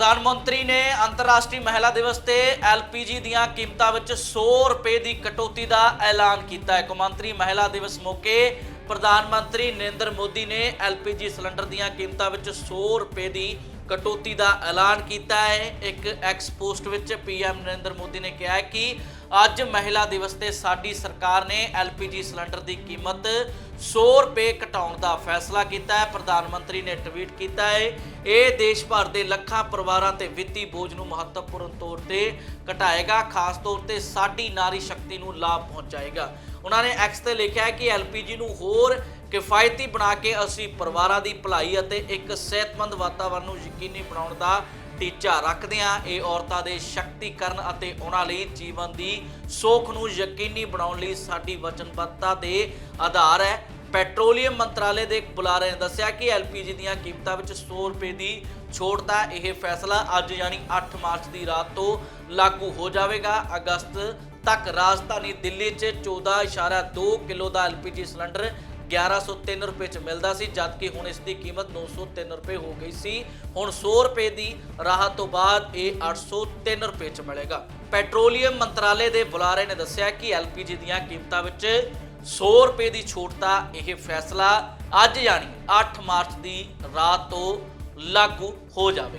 ਪ੍ਰਧਾਨ ਮੰਤਰੀ ਨੇ ਅੰਤਰਰਾਸ਼ਟਰੀ ਮਹਿਲਾ ਦਿਵਸ ਤੇ ਐਲਪੀਜੀ ਦੀਆਂ ਕੀਮਤਾਂ ਵਿੱਚ 100 ਰੁਪਏ ਦੀ ਕਟੌਤੀ ਦਾ ਐਲਾਨ ਕੀਤਾ ਹੈ। ਕੌਮਾਂਤਰੀ ਮਹਿਲਾ ਦਿਵਸ ਮੌਕੇ ਪ੍ਰਧਾਨ ਮੰਤਰੀ ਨਰਿੰਦਰ ਮੋਦੀ ਨੇ ਐਲਪੀਜੀ ਸਿਲੰਡਰ ਦੀਆਂ ਕੀਮਤਾਂ ਵਿੱਚ 100 ਰੁਪਏ ਦੀ ਕਟੌਤੀ ਦਾ ਐਲਾਨ ਕੀਤਾ ਹੈ। ਇੱਕ ਐਕਸ ਪੋਸਟ ਵਿੱਚ ਪੀਐਮ ਨਰਿੰਦਰ ਮੋਦੀ ਨੇ ਕਿਹਾ ਹੈ ਕਿ ਅੱਜ ਮਹਿਲਾ ਦਿਵਸ ਤੇ ਸਾਡੀ ਸਰਕਾਰ ਨੇ ਐਲਪੀਜੀ ਸਿਲੰਡਰ ਦੀ ਕੀਮਤ 100 ਰੁਪਏ ਘਟਾਉਣ ਦਾ ਫੈਸਲਾ ਕੀਤਾ ਹੈ। ਪ੍ਰਧਾਨ ਮੰਤਰੀ ਨੇ ਟਵੀਟ ਕੀਤਾ ਹੈ, ਇਹ ਦੇਸ਼ ਭਰ ਦੇ ਲੱਖਾਂ ਪਰਿਵਾਰਾਂ ਤੇ ਵਿੱਤੀ ਬੋਝ ਨੂੰ ਮਹੱਤਵਪੂਰਨ ਤੌਰ ਤੇ ਘਟਾਏਗਾ। ਖਾਸ ਤੌਰ ਤੇ ਸਾਡੀ ਨਾਰੀ ਸ਼ਕਤੀ ਨੂੰ ਲਾਭ ਪਹੁੰਚਾਏਗਾ। ਉਹਨਾਂ ਨੇ ਐਕਸ ਤੇ ਲਿਖਿਆ ਹੈ ਕਿ ਐਲਪੀਜੀ ਨੂੰ ਹੋਰ ਕਿਫਾਇਤੀ ਬਣਾ ਕੇ ਅਸੀਂ ਪਰਿਵਾਰਾਂ ਦੀ ਭਲਾਈ ਅਤੇ ਇੱਕ ਸਿਹਤਮੰਦ ਵਾਤਾਵਰਣ ਨੂੰ ਯਕੀਨੀ ਬਣਾਉਣ ਦਾ ਟੀਚਾ ਰੱਖਦੇ ਹਾਂ। ਇਹ ਔਰਤਾਂ ਦੇ ਸ਼ਕਤੀਕਰਨ ਅਤੇ ਉਹਨਾਂ ਲਈ ਜੀਵਨ ਦੀ ਸੋਖ ਨੂੰ ਯਕੀਨੀ ਬਣਾਉਣ ਲਈ ਸਾਡੀ ਵਚਨਬੱਧਤਾ ਦੇ ਆਧਾਰ ਹੈ। ਪੈਟਰੋਲੀਅਮ ਮੰਤਰਾਲੇ ਦੇ ਇੱਕ ਬੁਲਾਰੇ ਨੇ ਦੱਸਿਆ ਕਿ ਐਲਪੀਜੀ ਦੀਆਂ ਕੀਮਤਾਂ ਵਿੱਚ 100 ਰੁਪਏ ਦੀ ਛੋਟ ਦਾ ਇਹ ਫੈਸਲਾ ਅੱਜ ਯਾਨੀ 8 ਮਾਰਚ ਦੀ ਰਾਤ ਤੋਂ ਲਾਗੂ ਹੋ ਜਾਵੇਗਾ। ਅਗਸਤ ਤੱਕ ਰਾਜਧਾਨੀ ਦਿੱਲੀ 'ਚ 14.2 ਕਿਲੋ ਦਾ ਐਲਪੀਜੀ ਸਿਲੰਡਰ 1103 ਰੁਪਏ ਚ ਮਿਲਦਾ ਸੀ, ਜਦਕਿ ਹੁਣ ਇਸ ਦੀ ਕੀਮਤ 903 ਰੁਪਏ ਹੋ ਗਈ ਸੀ। ਹੁਣ 100 ਰੁਪਏ ਦੀ ਰਾਹਤ ਤੋਂ ਬਾਅਦ ਇਹ 803 ਰੁਪਏ ਚ ਮਿਲੇਗਾ। ਪੈਟਰੋਲੀਅਮ ਮੰਤਰਾਲੇ ਦੇ ਬੁਲਾਰੇ ਨੇ ਦੱਸਿਆ ਕਿ ਐਲਪੀਜੀ ਦੀਆਂ ਕੀਮਤਾਂ ਵਿੱਚ 100 ਰੁਪਏ ਦੀ ਛੋਟ ਦਾ ਇਹ ਫੈਸਲਾ ਅੱਜ ਯਾਨੀ 8 ਮਾਰਚ ਦੀ ਰਾਤ ਤੋਂ ਲਾਗੂ ਹੋ ਜਾਵੇਗਾ।